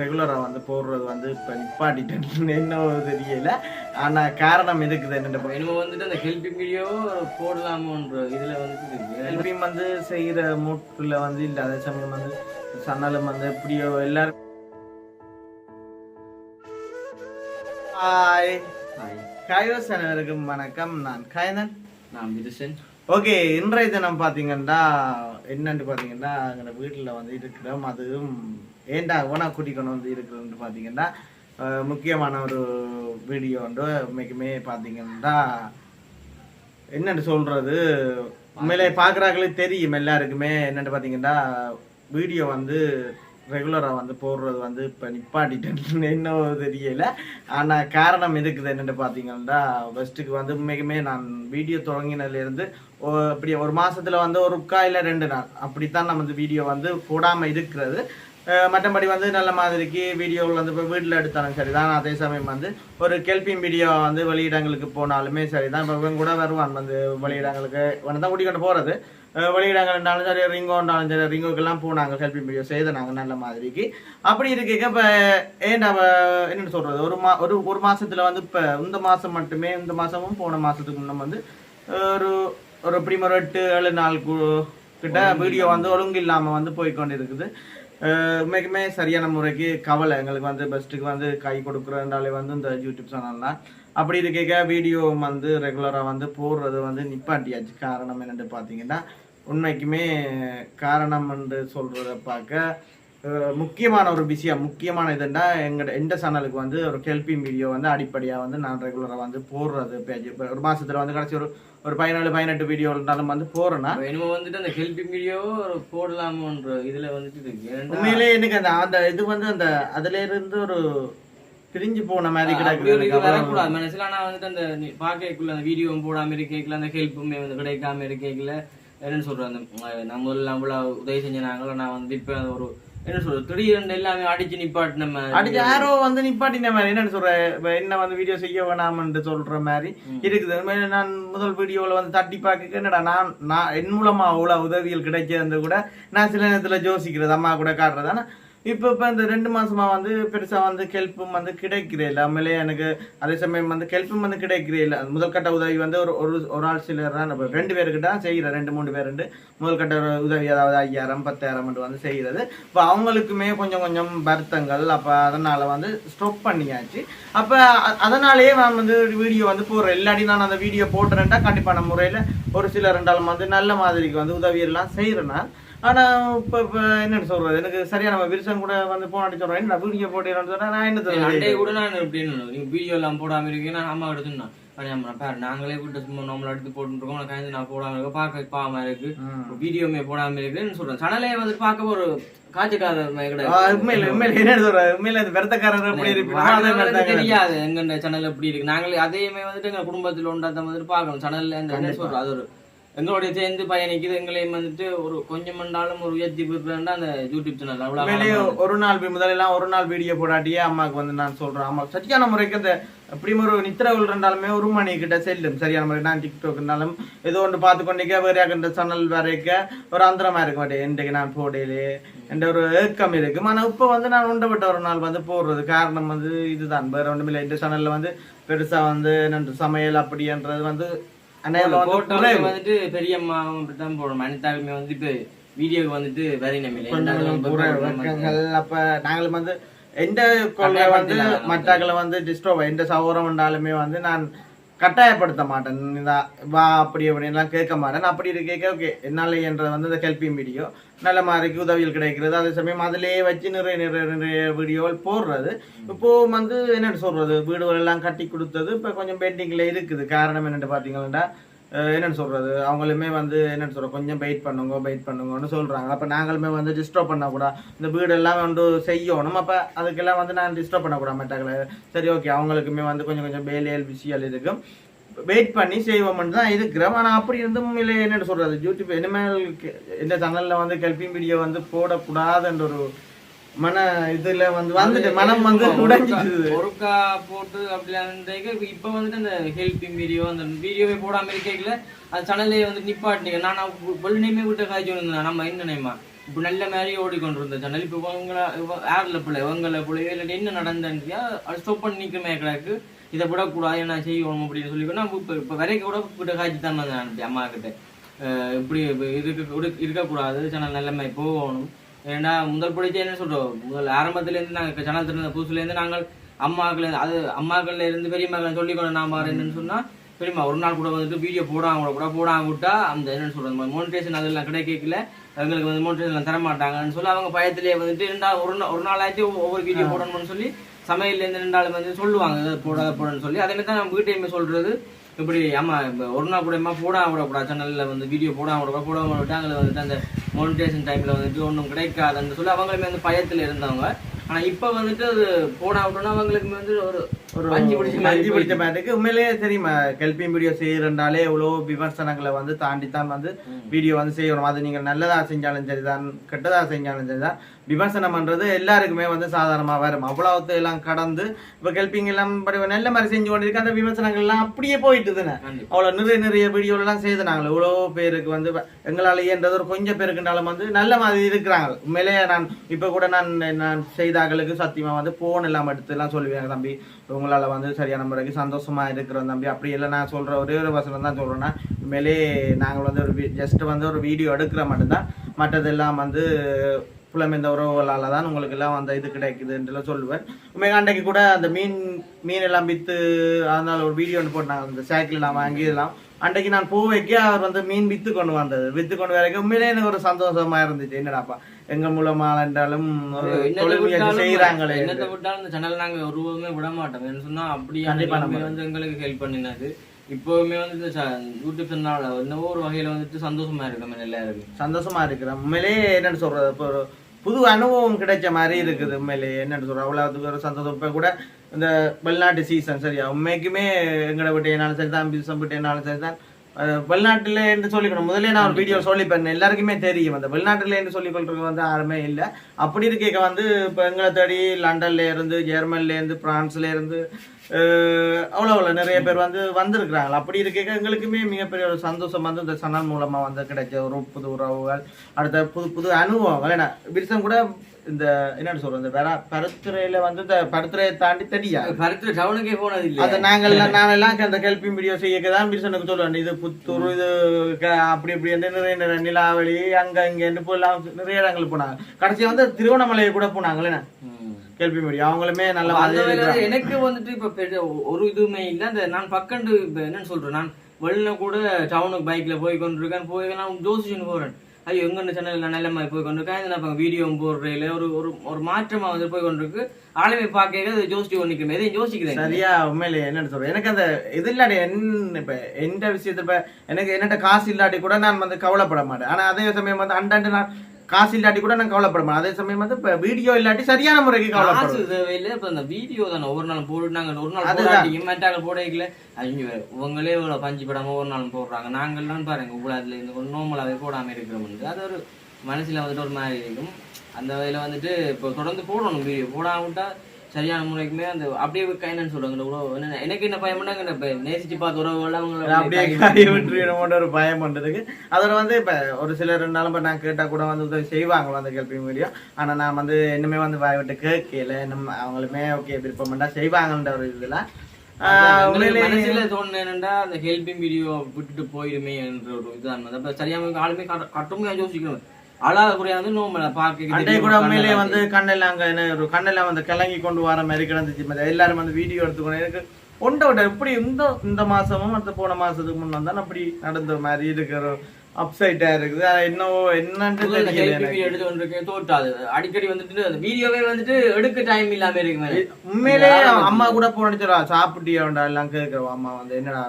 ரெகுலராக வந்து போடுறது வந்து இப்போ நிப்பாட்டிட்டேன் என்ன தெரியல. ஆனால் காரணம் இருக்குது என்னென்ன இனிமே வந்துட்டு அந்த ஹெல்பிங் வீடியோ போடலாமோன்ற இதுல இருக்கு. ஹெல்பிங் வந்து செய்கிற மூட்டில் வந்து இல்லை. அதே சமயம் வந்து சன்னலும் வந்து எப்படியோ எல்லாரும் ஹாய் ஹாய் காயோஸ் அனைவருக்கும் வணக்கம். நான் காயனன். நான் விதுசன். ஓகே இன்றைய தினம் பார்த்தீங்கன்னா என்னன்னு பார்த்தீங்கன்னா எங்களோட வீட்டில் வந்து இருக்கிறோம். அதுவும் ஏண்டா ஓனா கூட்டிக்கொண்டு வந்து இருக்கிறோம்னு பார்த்தீங்கன்னா முக்கியமான ஒரு வீடியோ வந்து உண்மைக்குமே பார்த்தீங்கன்னா என்னன்னு சொல்றது? உண்மையிலே பார்க்குறாங்களே தெரியும் எல்லாருக்குமே. என்னன்னு பார்த்தீங்கன்னா வீடியோ வந்து ரெகுலராக வந்து போடுறது வந்து இப்போ நிப்பாட்டிட்டேன் என்ன தெரியல. ஆனால் காரணம் இருக்குது என்னென்னு பார்த்தீங்கன்னா ஃபஸ்ட்டுக்கு வந்து உண்மைக்குமே நான் வீடியோ தொடங்கினதுலேருந்து இப்படி ஒரு மாதத்தில் வந்து ஒரு காயில ரெண்டு நாள் அப்படித்தான் நம்ம வந்து வீடியோ வந்து போடாமல் இருக்கிறது. மற்றபடி வந்து நல்ல மாதிரிக்கு வீடியோவில் வந்து இப்போ வீட்டில் எடுத்தாலும் சரி தான் அதே சமயம் வந்து ஒரு கெல்பிங் வீடியோ வந்து வெளியிடங்களுக்கு போனாலுமே சரி தான் இப்போ கூட வருவான் வந்து வெளியிடங்களுக்கு. இவனை தான் கூட்டிக்கொண்டு போகிறது வெளியிடங்கள்னாலும் சரி ரிங்கோண்டாலும் சரி ரிங்கோக்கெல்லாம் போனாங்க ஹெல்பிங் வீடியோ செய்தாங்க நல்ல மாதிரிக்கு. அப்படி இருக்க இப்போ ஏன்டா என்னன்னு சொல்கிறது ஒரு மா ஒரு ஒரு மாசத்துல வந்து இப்போ இந்த மாதம் மட்டுமே இந்த மாதமும் போன மாதத்துக்கு முன்ன வந்து ஒரு ஒரு எப்படி ஒரு எட்டு ஏழு நாள் கிட்ட வீடியோ வந்து ஒழுங்கு இல்லாமல் வந்து போய் கொண்டு இருக்குது உண்மைக்குமே சரியான முறைக்கு கவலை. எங்களுக்கு வந்து பெஸ்ட்டுக்கு வந்து கை கொடுக்குறதுனாலே வந்து இந்த யூடியூப் சேனல்லாம் அப்படி இருக்க வீடியோ வந்து ரெகுலராக வந்து போடுறது வந்து நிப்பாட்டியாச்சு. காரணம் என்னன்னு பார்த்தீங்கன்னா உண்மைக்குமே காரணம் என்று சொல்கிறத பார்க்க முக்கியமான ஒரு விஷயம் முக்கியமான இதுன்னா எங்கட எந்த சேனலுக்கு வந்து ஒரு ஹெல்பிங் வீடியோ வந்து அடிப்படையாக வந்து நான் ரெகுலராக வந்து போடுறது பேஜ் ஒரு மாசத்துல வந்து கடைசி ஒரு ஒரு பதினேழு பதினெட்டு வீடியோ இருந்தாலும் வந்து போறேன்னா இனிமே வந்துட்டு அந்த ஹெல்பிங் வீடியோ போடலாமோன்ற இதுல வந்துட்டு உண்மையிலே எனக்கு அந்த அந்த இது வந்து அந்த அதுல இருந்து ஒரு பிரிஞ்சு போன மாதிரி கிடக்கு வரக்கூடாது. மனசுல ஆனா வந்துட்டு அந்த நீ பார்க்கக்குள்ள அந்த வீடியோ போடாம இருக்கேக்கல அந்த ஹெல்ப்புமே வந்து கிடைக்காம இருக்கேக்கல. என்னன்னு சொல்றேன் அந்த நம்ம எல்லாம் அவ்வளவு உதவி செஞ்சாங்களோ நான் வந்து இப்ப ஒரு என்ன சொல்றது திடீர்னு எல்லாமே அடிச்சு நிப்பாட்டின மாதிரி. அடிச்சு யாரோ வந்து நிப்பாட்டின மாதிரி என்னன்னு சொல்ற என்ன வந்து வீடியோ செய்ய வேணாம்னு சொல்ற மாதிரி இருக்குது. நான் முதல் வீடியோல வந்து தட்டி பார்க்க என்னடா நான் நான் என் மூலமா அவ்வளவு உதவிகள் கிடைக்கிறது கூட நான் சில நேரத்துல யோசிக்கிறது அம்மா கூட காட்டுறது. ஆனா இப்போ இப்போ இந்த ரெண்டு மாசமா வந்து பெருசா வந்து கெல்ப்பும் வந்து கிடைக்கிறே இல்லை உண்மையிலே எனக்கு அதே சமயம் வந்து கெல்ப்பும் வந்து கிடைக்கிறே இல்லை முதல்கட்ட உதவி வந்து ஒரு ஒரு ஒரு ஆள் சிலர் தான். நம்ம ரெண்டு பேருக்கிட்ட தான் செய்கிறேன் ரெண்டு மூணு பேர் ரெண்டு. முதல்கட்ட உதவி அதாவது ஐயாயிரம் பத்தாயிரம் வந்து செய்கிறது இப்போ அவங்களுக்குமே கொஞ்சம் கொஞ்சம் வருத்தங்கள். அப்போ அதனால வந்து ஸ்டாப் பண்ணியாச்சு. அப்போ அதனாலேயே நான் வந்து வீடியோ வந்து போடுறேன். இல்லாட்டி நான் அந்த வீடியோ போட்டுறேன்டா கண்டிப்பான முறையில் ஒரு சில ரெண்டாலும் வந்து நல்ல மாதிரிக்கு வந்து உதவியெல்லாம் எல்லாம் நான். ஆனால் இப்போ இப்போ என்னன்னு சொல்கிறது எனக்கு சரியா நம்ம விருசன் கூட வந்து போனாடி சொல்கிறேன் என்ன வீடியோ போட்டேன்னு சொன்னா நான் என்ன அண்டே சொல்றது? கூட நான் அப்படின்னு நீங்க வீடியோ எல்லாம் போடாம இருக்கீங்க நான் அம்மா கிட்ட சொன்னேன் "அண்ணே, அம்மா, பாரு நாங்களே வீட்டு சும்மா நம்மள எடுத்து போட்டுருக்கோம் நான் கழிந்து நான் போடாம இருக்க பார்க்க பாவமா இருக்கு. வீடியோமே போடாம இருக்குன்னு சொல்றேன். சேனலே வந்து பார்க்க ஒரு காட்சிக்காரர் உண்மையில உண்மையில என்ன சொல்ற? உண்மையில இந்த விரதக்காரர் எப்படி தாங்க தெரியாது எங்க சேனல் எப்படி இருக்கு. நாங்களே அதையுமே வந்துட்டு எங்க குடும்பத்துல உண்டாத்த மாதிரி பார்க்கணும். சேனல்ல என்ன சொல்றோம் அது ஒரு எங்களுடைய சேர்ந்து பயணிக்குது எங்களையும் வந்துட்டு ஒரு கொஞ்சம் மண்டாலும் ஒரு உயர்த்தி விடுறேன்டா அந்த யூடியூப் சேனல் அவ்வளவு ஒரு நாள் வி- முதல்ல ஒரு நாள் வீடியோ போடாட்டியே அம்மாவுக்கு வந்து நான் சொல்றேன். அம்மா சரியான முறைக்கு அந்த அப்படி ஒரு நித்திர இருந்தாலுமே ஒரு மணி கிட்ட செல்லும். சரியான முறை நான் டிக்டாக்னாலும் ஏதோ ஒன்று பார்த்து கொண்டிருக்க வேற யாருக்கிட்ட சேனல் வரைக்க ஒரு அந்தரமா இருக்க மாட்டேன். இன்றைக்கு நான் போடையிலே என்ற ஒரு ஏக்கம் இருக்கு ஆனா இப்போ வந்து நான் உண்டப்பட்ட ஒரு நாள் வந்து போடுறது காரணம் வந்து இதுதான். வேற ஒன்றுமில்லை இந்த சேனல்ல வந்து பெருசா வந்து சமையல் அப்படின்றது வந்து போட்டோமே. வந்துட்டு பெரியம்மாவும் அப்படித்தான் போடணும் அனிதாவுமே வந்து இப்ப வீடியோக்கு வந்துட்டு வெரி அப்ப நாங்களும் வந்து எந்த கொள்கை வந்து. மற்றகளை வந்து டிஸ்டர்ப் எந்த சௌரம் இருந்தாலுமே வந்து நான் கட்டாயப்படுத்த மாட்டேன். வா அப்படி அப்படின்லாம் கேட்க மாட்டேன். அப்படி இருக்க ஓகே என்னால் என்ற வந்து இந்த ஹெல்பிங் வீடியோ நல்ல மாதிரிக்கு உதவிகள் கிடைக்கிறது. அதே சமயம் அதிலேயே வச்சு நிறைய நிறைய நிறைய வீடியோ போடுறது. இப்போது வந்து என்னென்னு சொல்றது? வீடுகள் எல்லாம் கட்டி கொடுத்தது. இப்போ கொஞ்சம் பெண்டிங்கில் இருக்குது. காரணம் என்னென்னு பார்த்தீங்கன்னா என்னென்னு சொல்கிறது அவங்களுமே வந்து என்னென்னு சொல்கிற கொஞ்சம் வெயிட் பண்ணுங்க வெயிட் பண்ணுங்கன்னு சொல்கிறாங்க அப்போ நாங்களுமே வந்து டிஸ்டர்ப் பண்ணக்கூடாது இந்த வீடு எல்லாம் வந்து செய்யணும். அப்போ அதுக்கெல்லாம் வந்து நான் டிஸ்டர்ப் பண்ணக்கூடாது மாட்டாங்களே. சரி ஓகே அவங்களுக்குமே வந்து கொஞ்சம் கொஞ்சம் வேலையல் விஷயல் இருக்கும். வெயிட் பண்ணி செய்வோம்னு தான் இருக்கிறோம். ஆனால் அப்படி இருந்தும் இல்லை. என்னன்னு சொல்கிறது யூடியூப் இனிமேல் இந்த சேனலில் வந்து கல்வி வீடியோ வந்து போடக்கூடாதுன்ற ஒரு மன இதுல வந்து வந்துட்டு மனம் வந்து உடைஞ்சிட்டு ஒருக்கா போட்டு அப்படிலாம் இப்ப வந்துட்டு அந்த ஹெல்பிங் வீடியோ அந்த வீடியோவே போடாம இருக்கல அந்த சேனல்லே வந்து நிப்பாட்டினீங்க. நான் வெள்ளனையுமே விட்ட காய்ச்சி வந்தேன் நம்ம என்னனேமா இப்போ நல்ல மாதிரி ஓடிக்கொண்டிருந்த சேனல் இப்போ இவங்கள யாரில் பிள்ளை இவங்கள பிள்ளை இல்லாட்டி என்ன நடந்தா அது ஸ்டாப் பண்ணி நிற்கமே கிடக்கு இதை விடக்கூடாது என்ன செய்யணும் அப்படின்னு சொல்லி நான் இப்போ இப்போ வரைக்கும் கூட கிட்ட காய்ச்சி தான் வந்தேன் அனுப்பி அம்மா கிட்ட இப்படி இப்ப இருக்க இருக்க- இருக்கக்கூடாது. சேனல் நல்ல மாதிரி போகணும். ஏன்னா முதல் படிச்சு என்ன சொல்றோம்? முதல் ஆரம்பத்துல-இருந்து நாங்கள் சேனல் திறந்த புதுசுலேருந்து நாங்கள் அம்மாக்கள் அது அம்மாக்கள்ல இருந்து பெரிய மகள் சொல்லி கொண்டு நான் என்னன்னு சொன்னா பெரியம்மா ஒரு நாள் கூட வந்துட்டு வீடியோ போடாம கூட போடாம விட்டா அந்த என்னன்னு சொல்றது மோனிட்டேஷன் அதெல்லாம் கிடைக்கல. எங்களுக்கு வந்து மோனிட்டேஷன் தர மாட்டாங்கன்னு சொல்லி அவங்க பயத்திலேயே வந்துட்டு ரெண்டா ஒரு நாள் ஒரு நாளாச்சும் ஒவ்வொரு வீடியோ போடணும்னு சொல்லி சமையல்ல இருந்து ரெண்டு நாள் வந்து சொல்லுவாங்க போடாத போடணும்னு சொல்லி. அதே மாதிரி தான் நம்ம வீட்டையுமே சொல்றது. இப்படி ஆமா ஒரு நாள் கூட போடாம விடக்கூடாது. சேனல்ல வந்து வீடியோ போடாம விட போடாம விட்டாங்க வந்துட்டு அந்த மோனிடேஷன் டைம்ல வந்துட்டு ஒன்றும் கிடைக்காதுன்னு சொல்லி அவங்களுமே வந்து பயத்துல இருந்தவங்க. ஆனா இப்ப வந்துட்டு அது போடாம விட்டோம்னா அவங்களுக்கு வந்து ஒரு ஒரு அஞ்சு பிடிச்ச மாதிரி உண்மையிலேயே தெரியுமா கெல்பிங் வீடியோ செய்யறண்டாலே எவ்வளோ விமர்சனங்களை வந்து தாண்டி தான் வந்து வீடியோ வந்து செய்யணும். அது நீங்க நல்லதா செஞ்சாலும் சரிதான் கெட்டதா செஞ்சாலும் சரிதான். விமர்சனம் பண்றது எல்லாருக்குமே வந்து சாதாரணமா வரும் அவ்வளவு எல்லாம் கடந்து இப்ப கெல்பிங் எல்லாம் நல்ல மாதிரி செஞ்சு கொண்டிருக்கு அந்த விமர்சனங்கள் எல்லாம் அப்படியே போயிட்டு தானே. அவ்வளவு நிறைய நிறைய வீடியோ எல்லாம் செய்து நாங்கள் இவ்வளோ பேருக்கு வந்து எங்களால இயன்றது ஒரு கொஞ்சம் பேருக்குனாலும் வந்து நல்ல மாதிரி இருக்கிறாங்க. உண்மையிலேயே நான் இப்ப கூட நான் நான் செய்தாக்களுக்கு சத்தியமா வந்து போன் எல்லாம் எடுத்து எல்லாம் சொல்லுவேன் தம்பி. உங்களால் வந்து சரியான முறைக்கு சந்தோஷமா இருக்கிறோம் தம்பி. அப்படி இல்லை நான் சொல்ற ஒரே ஒரு வசனம் தான் சொல்றேன்னா உண்மையிலே நாங்கள் வந்து ஒரு ஜஸ்ட் வந்து ஒரு வீடியோ எடுக்கிற மட்டும்தான். மற்றதெல்லாம் வந்து புலம் உறவுகளால் தான் உங்களுக்கு எல்லாம் அந்த இது கிடைக்குதுன்ட்டு சொல்லுவேன். உண்மையாக அன்றைக்கு கூட அந்த மீன் மீன் எல்லாம் வித்து அதனால ஒரு வீடியோ ஒன்று போட்டாங்க. அந்த சைக்கிள் எல்லாம் வாங்கி இதெல்லாம் அன்றைக்கு நான் பூ வைக்க அவர் வந்து மீன் வித்து கொண்டு வந்தது. வித்து கொண்டு வரைக்கும் உண்மையிலே எனக்கு ஒரு சந்தோஷமா இருந்துச்சு. என்னடாப்பா? எங்க மூலமா என்றாலும் செய்யறாங்களே என்னத்தை விட்டாலும் இந்த சேனல் நாங்க ஒரு ரூபமே விட மாட்டோம். என்ன சொன்னா நம்ம- வந்து எங்களுக்கு ஹெல்ப் பண்ணினது இப்போவுமே வந்து யூடியூப் சேனல் என்னவோ ஒரு வகையில வந்துட்டு சந்தோஷமா இருக்கமே எல்லாருக்கும். சந்தோஷமா இருக்கிறேன் உண்மையிலேயே என்னன்னு சொல்றது இப்போ ஒரு புது அனுபவம் கிடைச்ச மாதிரி இருக்குது உண்மையிலேயே என்னன்னு சொல்றோம் அவ்வளவு ஒரு சந்தோஷம். இப்ப கூட இந்த வெளிநாட்டு சீசன் சரியா? உண்மைக்குமே எங்களை விட்டு என்னாலும் சரி தான் பிசம் விட்டு என்னாலும் சரி தான் வெளிநாட்டுல என்று சொல்லிக்கணும். முதல்ல நான் ஒரு வீடியோ சொல்லிப்பேன். எல்லாருக்குமே தெரியும். அந்த வெளிநாட்டுல என்று சொல்லிக் கொள்றது வந்து யாருமே இல்லை. அப்படி இருக்க வந்து இப்போ எங்களை தேடி லண்டன்ல இருந்து ஜெர்மன்ல இருந்து பிரான்ஸ்ல இருந்து அவ்வளோ அவ்வளோ நிறைய பேர் வந்து வந்திருக்கிறாங்க. அப்படி இருக்க எங்களுக்குமே மிகப்பெரிய ஒரு சந்தோஷம் வந்து இந்த சனல் மூலமா வந்து கிடைச்ச ஒரு புது உறவுகள் அடுத்த புது புது அனுபவங்கள். என்ன விருசம் கூட இந்த என்னன்னு சொல்றது இந்த பெர பருத்துறையில வந்து இந்த பருத்துறையை தாண்டி தெரியாது கருத்து டவுனுக்கே போனது இல்ல அது நாங்கள் நான் எல்லாம் அந்த கல்பி வீடியோ செய்யக்க தான் பிரிசனுக்கு சொல்லுவேன். இது புத்தூர் இது அப்படி இப்படி என்று நிறைய நிறைய நிலாவளி அங்க இங்க போலாம் நிறைய இடங்களுக்கு போனாங்க. கடைசி வந்து திருவண்ணாமலை கூட போனாங்களே. கேள்வி மீடியா அவங்களுமே நல்ல. எனக்கு வந்துட்டு இப்ப ஒரு இதுவுமே இல்ல. அந்த நான் பக்கண்டு இப்ப என்னன்னு சொல்றேன். நான் வெளில கூட டவுனுக்கு பைக்ல போய் கொண்டிருக்கேன். போய் நான் ஜோசிஷன் போறேன். ஐயோ எங்க சேனல்ல நல்ல மாதிரி போய் கொண்டிருக்கேன். இது நான் வீடியோ போடுறதுல ஒரு ஒரு ஒரு மாற்றமா வந்து போய் கொண்டிருக்கு. ஆளுமை பார்க்க ஜோசிச்சு ஒன்றிக்கிறேன் எதையும் யோசிக்கிறேன். சரியா உண்மையிலே என்னன்னு சொல்றேன். எனக்கு அந்த இது இல்லாட்டி என்ன இப்ப எந்த விஷயத்துல இப்ப எனக்கு என்னட்ட காசு இல்லாட்டி கூட நான் வந்து கவலைப்பட மாட்டேன். ஆனா அதே சமயம் வந்து அண்டாண்டு நான் காசு இல்லாட்டி கூட நான் கவலைப்பட மாட்டேன். அதே சமயம் வந்து இப்ப வீடியோ இல்லாட்டி சரியான முறைக்கு கவலைப்படுவேன் தேவையில்லை. இப்ப அந்த வீடியோ தானே. ஒரு நாள் போட்டு நாங்க ஒரு நாள். போடாட்டியும் மற்றாங்க போடல அவங்க இவங்களே இவ்வளவு பஞ்சு படாம ஒரு நாள் போடுறாங்க. நாங்கள்லாம் பாருங்க இவ்வளவு அதுல இருந்து ஒரு நோமலாவே போடாம இருக்கிறோம் அது ஒரு மனசுல வந்துட்டு ஒரு மாதிரி இருக்கும். அந்த வகையில வந்துட்டு இப்போ தொடர்ந்து போடணும் வீடியோ போடாம விட்டா சரியான முறைக்குமே அந்த அப்படியே கைனன்னு சொல்றாங்க உறவு. என்ன எனக்கு என்ன பயம்னா இப்ப நேசிச்சு பார்த்த உறவுகள் அவங்கள அப்படியே ஒரு பயம் பண்றதுக்கு. அதோட வந்து இப்ப ஒரு சிலர் இருந்தாலும் இப்ப நான் கேட்டா கூட வந்து உதவி செய்வாங்களோ அந்த கேள்வி வீடியோ ஆனா நான் வந்து இன்னுமே வந்து வாய் விட்டு கேட்கல. நம்ம அவங்களுமே ஓகே விருப்பம் பண்ணா செய்வாங்கன்ற ஒரு இதுல. மனசுல என்னன்னா அந்த ஹெல்பிங் வீடியோ விட்டுட்டு போயிடுமே என்ற ஒரு இதுதான் சரியான ஆளுமே கட்ட- கட்டுமையா யோசிக்கணும். அழாத குறையா வந்து நோம்பல அன்றைய பார்க்க கூட உண்மையிலேயே வந்து கண்ணெல்லாம் அங்க என்ன ஒரு கண்ணெல்லாம் வந்து கிளங்கி கொண்டு வர மாதிரி கிடந்துச்சு. எல்லாரும் வந்து வீடியோ எடுத்துக்கணும் எனக்கு ஒன்றை விட எப்படி இந்த இந்த மாசமும் போன மாசத்துக்கு முன்ன தான் அப்படி நடந்த மாதிரி இருக்கிற அப்சைட்டா இருக்குது. என்னவோ என்னன்னு. எடுத்து கொண்டிருக்கேன் தோட்டாது அடிக்கடி வந்துட்டு அந்த வீடியோவே வந்துட்டு எடுக்க டைம் இல்லாம இருக்கு உண்மையிலே அம்மா கூட போனிச்சுடா சாப்பிட்டியாண்டா எல்லாம் கேட்கிறோம் அம்மா வந்து என்னடா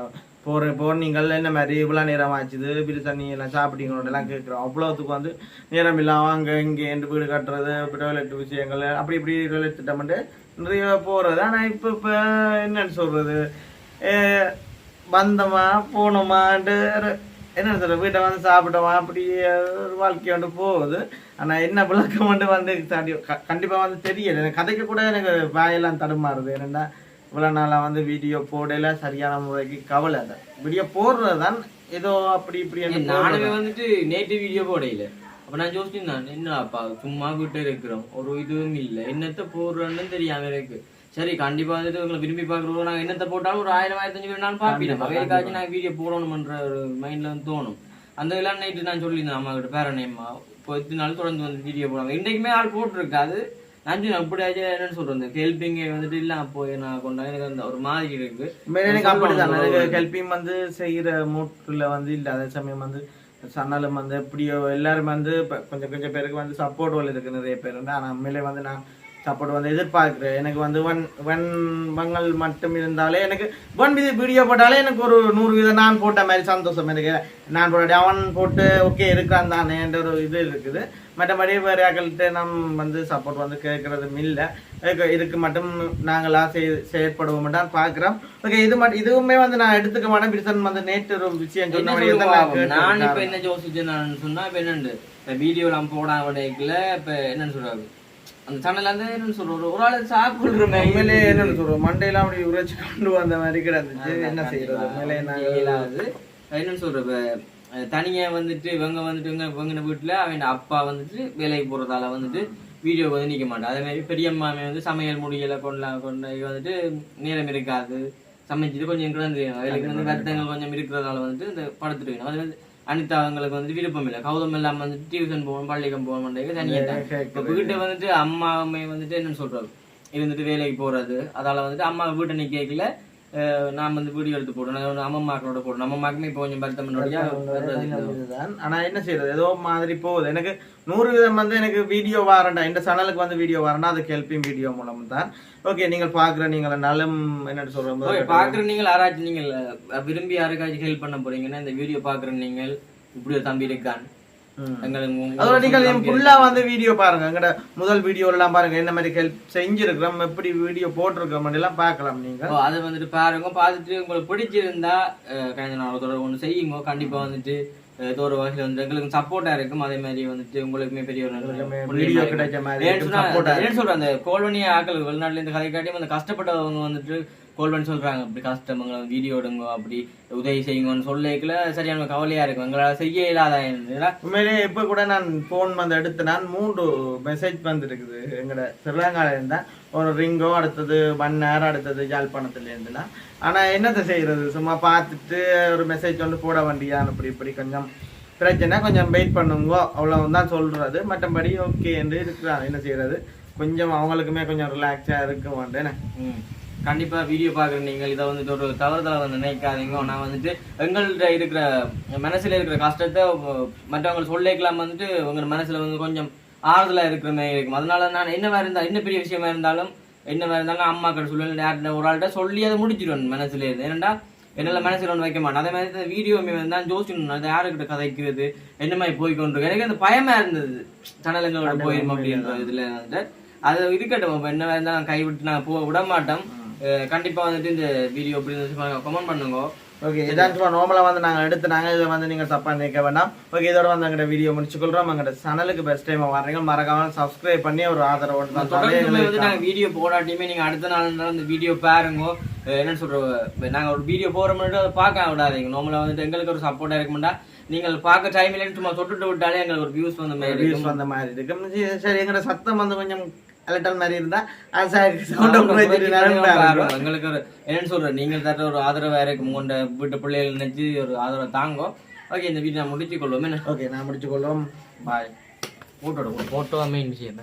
போற போனீங்கள் என்ன மாதிரி இவ்வளவு நேரம் ஆச்சுது? பிரிசாணி எல்லாம் சாப்பிட்டீங்களோட எல்லாம் கேட்கிறோம். அவ்வளவுத்துக்கு வந்து நேரம் இல்லாம அங்க இங்க என்று வீடு கட்டுறது டாய்லெட் விஷயங்கள் அப்படி இப்படி டாய்லெட் திட்டமிட்டு நிறைய போறது. ஆனா இப்ப இப்ப என்னன்னு சொல்றது? வந்தோமா போனோமான்ட்டு என்ன சொல்ற வீட்டை வந்து சாப்பிட்டோமா அப்படி ஒரு வாழ்க்கை வந்து போகுது. ஆனா என்ன விளக்கம் வந்து வந்து தாண்டி- க- கண்டிப்பா வந்து தெரியல. எனக்கு கதைக்க கூட எனக்கு வாயெல்லாம் தடுமாறுது. என்னன்னா இவ்வளவு நாளா வந்து வீடியோ போடல சரியான முறைக்கு கவலை அதை. வீடியோ போடுறது தான் ஏதோ அப்படி இப்படி நானுமே. வந்துட்டு நேற்று வீடியோ போடையில அப்ப நான் யோசிச்சிருந்தேன் என்னப்பா சும்மா வீட்டே இருக்கிறோம். ஒரு இதுவும் இல்லை. என்னத்த போடுறோன்னு தெரியாம இருக்கு. சரி கண்டிப்பா வந்துட்டு உங்களை விரும்பி பாக்குறோம் நாங்க என்னத்த போட்டாலும் ஒரு ஆயிரம் ஆயிரத்தஞ்சு பேர் நாள் பாப்பீங்க அவைக்காச்சும் நான் வீடியோ போடணும்ன்ற ஒரு மைண்ட்ல வந்து தோணும். அந்த இதெல்லாம் நைட்டு நான் சொல்லியிருந்தேன். அம்மா கிட்ட பேரனேம்மா இப்போ எத்தனை நாள் தொடர்ந்து வந்து வீடியோ போடுவாங்க. இன்றைக்குமே ஆள் போட்டிருக்காது. சொன்னேன் அப்படியாச்சும் என்னன்னு சொல்றது? ஹெல்பிங் வந்துட்டு இல்ல போய் நான் கொண்டா எனக்கு அந்த ஒரு மாதிரி இருக்கு. எனக்கு அப்படிதான். எனக்கு ஹெல்ப்பிங் வந்து செய்யற மூட்டுல வந்து இல்ல. அதே சமயம் வந்து சன்னாலும் வந்து எப்படியோ எல்லாரும் வந்து கொஞ்சம் கொஞ்சம் பேருக்கு வந்து சப்போர்ட் இருக்கு நிறைய பேர் வந்து. ஆனா உண்மையிலே வந்து நான் சப்போர்ட் வந்து எதிர்பார்க்கிறேன். எனக்கு வந்து ஒன் ஒன் மங்கள் மட்டும் இருந்தாலே எனக்கு ஒன் வித வீடியோ போட்டாலே எனக்கு ஒரு நூறு வீதம் நான் போட்ட மாதிரி சந்தோஷம் எனக்கு. நான் போட்ட அவன் போட்டு ஓகே இருக்கிறான் தானேன்ற ஒரு இது இருக்குது. மற்றபடி வேறு ஆக்கள்கிட்ட நம் வந்து சப்போர்ட் வந்து கேட்கறதும் இல்லை. இதுக்கு- மட்டும் நாங்களா செய் செயற்படுவோம் தான் பார்க்குறோம். ஓகே இது மட்டும் இதுவுமே வந்து நான் எடுத்துக்க மாட்டேன். பிரிசன் வந்து நேற்று ஒரு விஷயம் சொன்ன? நான் நான் இப்ப. என்ன யோசிச்சேன் நான் சொன்னா இப்ப என்னண்டு? இப்ப வீடியோ எல்லாம் போடாம விடைக்கல இப்ப என்னன்னு சொல்றாரு? அந்த சேனல்ல வந்து என்னன்னு சொல்ற ஒரு ஆளு சாப்பிடுற உண்மையிலே என்னன்னு சொல்றோம் மண்டையெல்லாம் அப்படி உரைச்சு கொண்டு வந்த மாதிரி கிடந்துச்சு. என்ன செய்யறது? உண்மையிலே இயலாது என்னன்னு சொல்ற இப்ப அஹ், தனியா வந்துட்டு இவங்க வந்துட்டு இவங்க இவங்க வீட்டுல அவன் அப்பா வந்துட்டு வேலைக்கு போறதால வந்துட்டு வீடியோ வந்து நிக்க மாட்டான். அதே மாதிரி பெரியம்மாமே வந்து சமையல் முடியல கொண்டலாம் கொண்டு வந்துட்டு நேரம் இருக்காது சமைச்சிட்டு கொஞ்சம் கிடந்து வேலைக்கு வந்து வருத்தங்கள் கொஞ்சம் இருக்கிறதால வந்துட்டு இந்த படுத்துட்டு வேணும் அது வந்து அனிதா அவங்களுக்கு வந்துட்டு விருப்பம் இல்லை. கௌதம் எல்லாம் வந்துட்டு டியூஷன் போகணும் பள்ளிக்கம் போகணும் தனியாக இப்ப வீட்டை வந்துட்டு அம்மாவுமே வந்துட்டு என்னன்னு சொல்றாரு இருந்துட்டு வேலைக்கு போறது. அதால வந்துட்டு அம்மா வீட்டை நிக்கல நான் வந்து வீடியோ எடுத்து போடணும். அம்மாக்களோட போடணும். அம்மாக்குமே இப்போ கொஞ்சம் வருத்தம் என்னோடய வர்றது இல்லை. இதுதான். ஆனா என்ன செய்யறது ஏதோ மாதிரி போகுது. எனக்கு நூறு விதம் வந்து எனக்கு வீடியோ வாரண்டா இந்த சேனலுக்கு வந்து வீடியோ வாரண்டா அது ஹெல்ப்பிங் வீடியோ மூலம் தான். ஓகே நீங்கள் பாக்குற நீங்கள் நாளும் என்ன ஓகே, சொல்றோம் பாக்குற நீங்கள் யாராச்சும் நீங்கள் விரும்பி யாருக்காச்சும் ஹெல்ப் பண்ண போறீங்கன்னா இந்த வீடியோ பாக்குற நீங்கள் இப்படி ஒரு தம்பி இருக்கான். அதோட நீங்கள் ஃபுல்லா வந்து வீடியோ பாருங்க. எங்கட முதல் வீடியோ எல்லாம் பாருங்க. என்ன மாதிரி ஹெல்ப் செஞ்சிருக்கிறோம் எப்படி வீடியோ போட்டிருக்கிறோம் எல்லாம் பார்க்கலாம் நீங்க. ஓ, அதை வந்துட்டு பாருங்க. பார்த்துட்டு உங்களுக்கு பிடிச்சிருந்தா கலைஞர் நாளோட தொடர்பு ஒன்று செய்யுங்க. கண்டிப்பா வந்துட்டு ஏதோ ஒரு வகையில் வந்து எங்களுக்கு சப்போர்ட்டா இருக்கும். அதே மாதிரி வந்துட்டு உங்களுக்குமே பெரிய ஒரு சொல்றேன் அந்த கோல்வனி ஆக்கள் வெளிநாட்டுல இருந்து கதை காட்டியும் அந்த கஷ்டப்பட்டவங்க வந்துட்டு கோல்வனி சொல்றாங்க இப்படி கஷ்டமங்களை வீடியோ எடுங்க அப்படி உதவி செய்யுங்கன்னு சொல்லிக்கல சரியான கவலையா இருக்கும். எங்களால செய்ய இல்லாத என்னடா, உண்மையிலேயே இப்ப கூட நான் போன் வந்து எடுத்து நான் மூன்று மெசேஜ் வந்துருக்குது எங்கட ஸ்ரீலங்கால இருந்தா. ஒரு ரிங்கோ அடுத்தது ஒன் ஹவர் அடுத்தது யாழ்ப்பாணத்துல ஆனால் என்னத்தை செய்கிறது சும்மா பார்த்துட்டு ஒரு மெசேஜ் வந்து போட வண்டியா அப்படி இப்படி கொஞ்சம் பிரச்சனை கொஞ்சம் வெயிட் பண்ணுங்கோ. அவ்வளவுதான் சொல்கிறது மற்றபடி ஓகே என்று இருக்கிறாங்க. என்ன செய்கிறது கொஞ்சம் அவங்களுக்குமே கொஞ்சம் ரிலாக்ஸாக இருக்க மாட்டேன் ம். கண்டிப்பாக வீடியோ பார்க்குற நீங்கள் இதை வந்துட்டு ஒரு தவறுதலை வந்து நினைக்காதீங்க. நான் வந்துட்டு எங்கள்கிட்ட இருக்கிற மனசில் இருக்கிற கஷ்டத்தை உ- மற்றவங்க சொல்லிக்கலாம் வந்துட்டு உங்கள் மனசில் வந்து கொஞ்சம் ஆறுதலா இருக்கிற மாதிரி இருக்கும் அதனால நான் என்னவா இருந்தா என்ன பெரிய விஷயமா இருந்தாலும் என்னவா இருந்தாலும் அம்மா கிட்ட சொல்லி யார்கிட்ட ஒரு ஆள்கிட்ட சொல்லி அதை முடிச்சிடுவேன் மனசுல இருந்து. ஏன்னா என்னால மனசுல ஒன்று வைக்க மாட்டேன். அதே மாதிரி இந்த வீடியோ தான் ஜோசிக்கணும் அது யாருக்கிட்ட கதைக்கிறது என்ன மாதிரி போய் கொண்டிருக்கு எனக்கு அந்த பயமா இருந்தது. சேனலுங்களோட போயிடும் அப்படின்ற இதுல வந்துட்டு அது இருக்கட்டும். இப்ப என்ன இருந்தாலும் கைவிட்டு நான் போக விட மாட்டோம். கண்டிப்பா வந்துட்டு இந்த வீடியோ இருந்துச்சு கமெண்ட் பண்ணுங்க. ஓகே இதான் சும்மா நார்மலா வந்து நாங்க எடுத்து நாங்க இதை வந்து நீங்க தப்பா நினைக்க வேண்டாம். ஓகே இதோட வந்து எங்கட வீடியோ முடிச்சுக்கொள்றோம். எங்கட சேனலுக்கு பெஸ்ட் டைம் வர்றீங்க. மறக்காம சப்ஸ்கிரைப் பண்ணி ஒரு ஆதரவு தான் தொடர்ந்து வந்து நாங்க வீடியோ போடாட்டியுமே நீங்க அடுத்த நாள் இந்த வீடியோ பாருங்க. என்ன சொல்ற நாங்க ஒரு வீடியோ போற முன்னாடி அதை பார்க்க விடாதீங்க. நார்மலா வந்துட்டு எங்களுக்கு ஒரு சப்போர்ட்டா இருக்கும்டா நீங்கள் பார்க்க டைம் இல்லைன்னு சும்மா தொட்டுட்டு விட்டாலே எங்களுக்கு ஒரு வியூஸ் வந்த மாதிரி வியூஸ் வந்த மாதிரி இருக்கு சரி, எங்கட சத்தம் வந்து கொஞ்சம் அலட்டல் மாதிரி இருந்தா. எங்களுக்கு ஒரு என்னன்னு சொல்ற நீங்கள் தர ஒரு ஆதரவா இருக்கும் உங்களோட வீட்டு பிள்ளைகள் நினைச்சு ஒரு ஆதரவை தாங்கோ ஓகே இந்த வீடியோ நான் முடிச்சு கொள்வோம் ஓகே நான் முடிச்சுக்கொள்றோம் பாய் போட்டோட போட்டோ மெயின் விஷயம்.